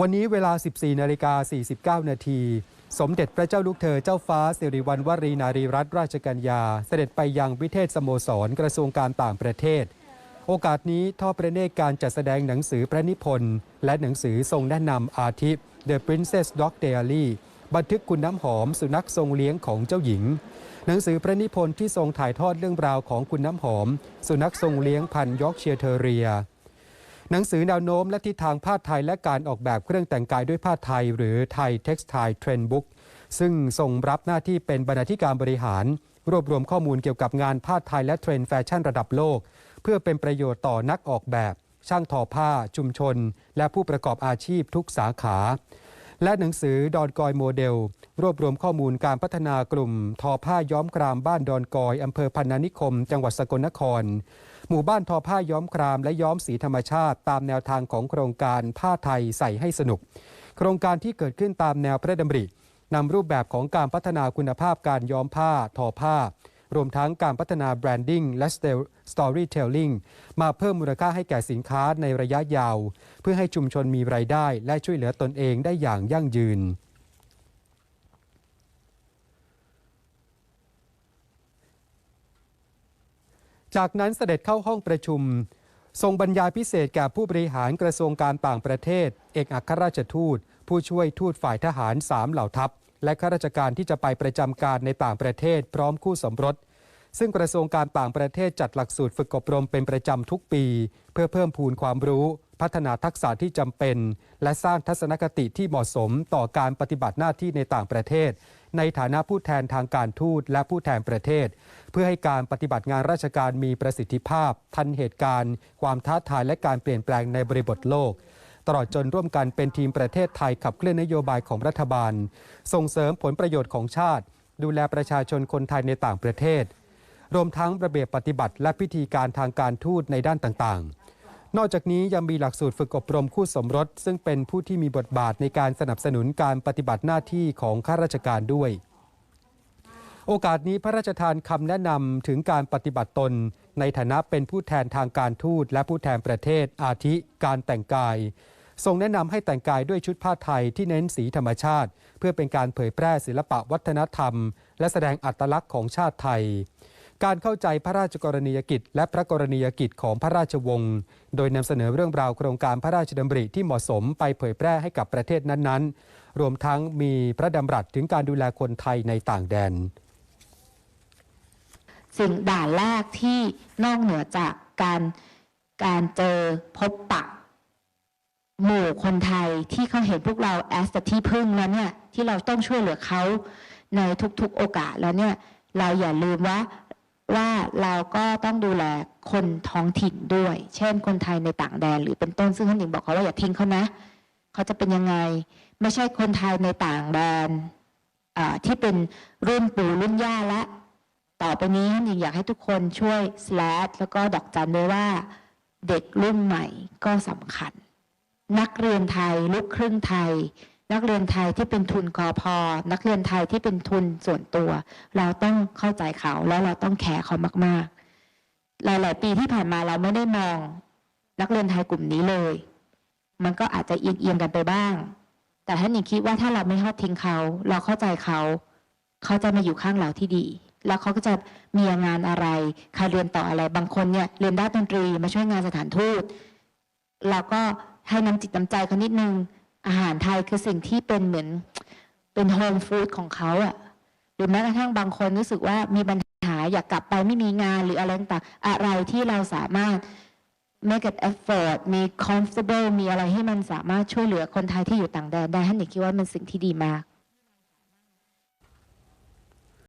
วันนี้เวลา 14นาฬิกา49 นาที สมเด็จพระเจ้าลูกเธอเจ้าฟ้าสิริวัณวรีนารีรัตนราชกัญญา เสด็จไปยังวิเทศสโมสรกระทรวงการต่างประเทศ โอกาสนี้ทอดพระเนตรการจัดแสดงหนังสือพระนิพนธ์และหนังสือทรงแนะนำอาทิ The Princess Dog Diary บันทึกคุณน้ำหอมสุนัขทรงเลี้ยงของเจ้าหญิง หนังสือพระนิพนธ์ที่ทรงถ่ายทอดเรื่องราวของคุณน้ำหอม สุนัขทรงเลี้ยงพันธุ์ยอร์กเชียร์เทอเรีย หนังสือแนวโน้มและทิศทางผ้าไทยและการออกแบบเครื่องแต่งกายด้วยผ้าไทย หรือไทย Textile Trend Book ซึ่งทรงรับหน้าที่เป็นบรรณาธิการบริหาร รวบรวมข้อมูลเกี่ยวกับงานผ้าไทยและเทรนด์แฟชั่นระดับโลก เพื่อเป็นประโยชน์ต่อนักออกแบบ ช่างทอผ้า ชุมชน และผู้ประกอบอาชีพทุกสาขา และหนังสือดอนกอยโมเดล รวบรวมข้อมูลการพัฒนากลุ่ม ทอผ้าย้อมครามบ้านดอนกอยอำเภอพันนานิคม จังหวัดสกลนคร หมู่บ้านทอผ้าย้อมครามและย้อมสีธรรมชาติ ตามแนวทางของโครงการผ้าไทยใส่ให้สนุก โครงการที่เกิดขึ้นตามแนวพระดำรินำรูปแบบของการพัฒนาคุณภาพการย้อมผ้าทอผ้า รวมทั้งการพัฒนาแบรนดิ้งและสตอรี่เทลลิงมาเพิ่มมูลค่าให้แก่สินค้าในระยะยาว เพื่อให้ชุมชนมีรายได้ และช่วยเหลือตนเองได้อย่างยั่งยืน จากนั้นเสด็จเข้าห้องประชุม ทรงบรรยายพิเศษแก่ผู้บริหารกระทรวงการต่างประเทศ เอกอัครราชทูต ผู้ช่วยทูตฝ่ายทหารสามเหล่าทัพ และข้าราชการที่จะไปประจำการในต่างประเทศพร้อมคู่สมรส ซึ่งกระทรวงการต่างประเทศจัดหลักสูตรฝึกอบรมเป็นประจำทุกปี เพื่อเพิ่มพูนความรู้ พัฒนาทักษะที่จำเป็น และสร้างทัศนคติที่เหมาะสมต่อการปฏิบัติหน้าที่ในต่างประเทศ ในฐานะผู้แทนทางการทูตและผู้แทนประเทศ เพื่อให้การปฏิบัติงานราชการมีประสิทธิภาพ ทันเหตุการณ์ ความท้าทายและการเปลี่ยนแปลงในบริบทโลกตลอดจนร่วมกันเป็นทีมประเทศไทยขับเคลื่อนนโยบายของรัฐบาล ส่งเสริมผลประโยชน์ของชาติ ดูแลประชาชนคนไทยในต่างประเทศ รวมทั้งระเบียบปฏิบัติและพิธีการทางการทูตในด้านต่างๆ นอกจากนี้ยังมีหลักสูตรฝึกอบรมคู่สมรส ซึ่งเป็นผู้ที่มีบทบาทในการสนับสนุนการปฏิบัติหน้าที่ของข้าราชการด้วย โอกาสนี้พระราชทานคำแนะนำถึงการปฏิบัติตน ในฐานะเป็นผู้แทนทางการทูตและผู้แทนประเทศอาทิการแต่งกายทรงแนะนำให้แต่งกายด้วยชุดผ้าไทยที่เน้นสีธรรมชาติ เพื่อเป็นการเผยแพร่ศิลปะวัฒนธรรม และแสดงอัตลักษณ์ของชาติไทย การเข้าใจพระราชกรณียกิจ และพระกรณียกิจของพระราชวงศ์ โดยนำเสนอเรื่องราวโครงการพระราชดำริที่เหมาะสมไปเผยแพร่ให้กับประเทศนั้นๆ รวมทั้งมีพระดำรัสถึงการดูแลคนไทยในต่างแดน สิ่งด่านแรกที่นอกเหนือจากการการเจอพบปะ หมู่คนไทยที่เขาเห็นพวกเราแอสแต่ที่พึ่งแล้วเนี่ยที่เราต้องช่วยเหลือเขาในทุกๆโอกาสแล้วเนี่ยเราอย่าลืมว่า ว่าเราก็ต้องดูแลคนท้องถิ่นด้วย เช่น คนไทยในต่างแดนหรือเป็นต้นซึ่งท่านหญิงบอกเขาว่าอย่าทิ้งเขานะเขาจะเป็นยังไง ไม่ใช่คนไทยในต่างแดนที่เป็นรุ่นปู่รุ่นย่าและต่อไปนี้ท่านหญิงอยากให้ทุกคนช่วย slash แล้วก็ดอกจันด้วยว่าเด็กรุ่นใหม่ก็สำคัญ นักเรียนไทยลูกครึ่งไทย นักเรียนไทยที่เป็นทุนกอพอนักเรียนไทยที่เป็นทุนส่วนตัว เราต้องเข้าใจเขาแล้วเราต้องแคร์เขามากๆ หลาย ๆ ปีที่ผ่านมาเราไม่ได้มอง นักเรียนไทยกลุ่มนี้เลย มันก็อาจจะเอียงๆกันไปบ้าง แต่ท่านหญิงคิดว่าถ้าเราไม่ทอดทิ้งเขา เราเข้าใจเขา เขาจะมาอยู่ข้างเราที่ดีแล้วเขาก็จะมีงานอะไร ใครเรียนต่ออะไร บางคนเนี่ยเรียนด้านดนตรีมาช่วยงานสถานทูต เราก็ให้น้ำจิตน้ำใจเขานิดนึง อาหารไทยคือสิ่งที่เป็นเหมือนเป็นโฮมฟู้ดของเขาอะหรือแม้กระทั่งบางคนรู้สึกว่ามีปัญหาอยากกลับไปไม่มีงานหรืออะไรต่างอะไรที่เราสามารถ make an effort มี comfortable มีอะไรให้มันสามารถช่วยเหลือคนไทยที่อยู่ต่างแดนได้ท่านคิดว่ามันสิ่งที่ดีมาก